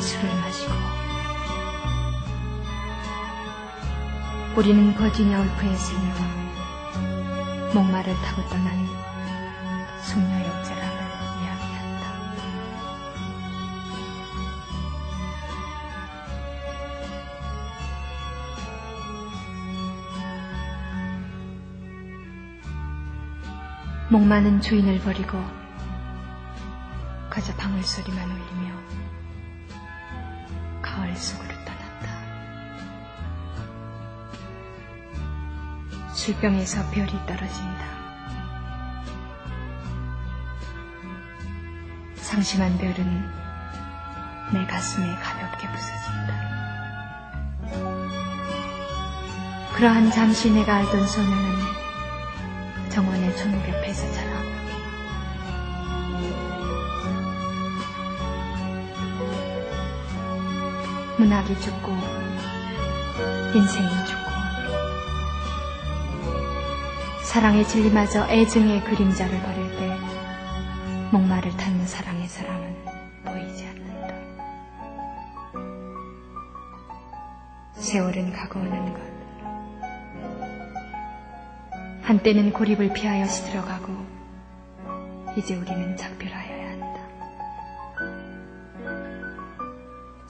술을 마시고 우리는 버지니아 울프의 생애와 목마를 타고 떠난 숙녀 역제랑을 이야기한다. 목마는 주인을 버리고 그저 방울 소리만 울리며 가을 속으로 떠난다. 술병에서 별이 떨어진다. 상심한 별은 내 가슴에 가볍게 부서진다. 그러한 잠시 내가 알던 소녀는 정원의 종벽에서 자라 문학이 죽고 인생이 죽고 사랑의 진리마저 애증의 그림자를 버릴 때 목마를 탔는 사랑의 사람은 보이지 않는다. 세월은 가고 오는 것. 한때는 고립을 피하여 시들어가고 이제 우리는 작별하여야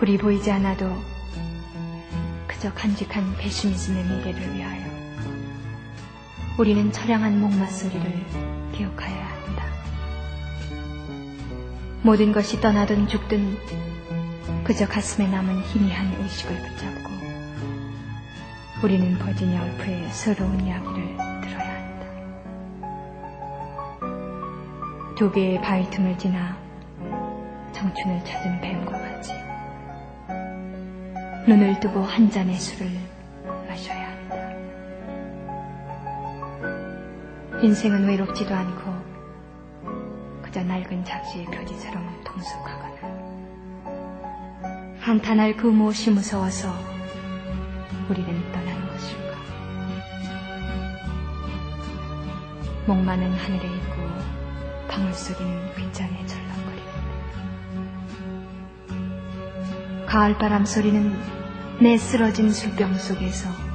불이 보이지 않아도 그저 간직한 배시미즘의 미래를 위하여 우리는 처량한 목마 소리를 기억하여야 한다. 모든 것이 떠나든 죽든 그저 가슴에 남은 희미한 의식을 붙잡고 우리는 버지니아 울프의 서러운 이야기를 들어야 한다. 두 개의 바위 틈을 지나 청춘을 찾은 뱀과 같이 눈을 뜨고 한 잔의 술을 마셔야 한다. 인생은 외롭지도 않고 그저 낡은 잡지의 표지처럼 통속하거나 한탄할 그 무엇이 무서워서 우리는 떠나는 것일까? 목마는 하늘에 있고 방울 속인 빗장에 절렁 가을바람 소리는 내 쓰러진 술병 속에서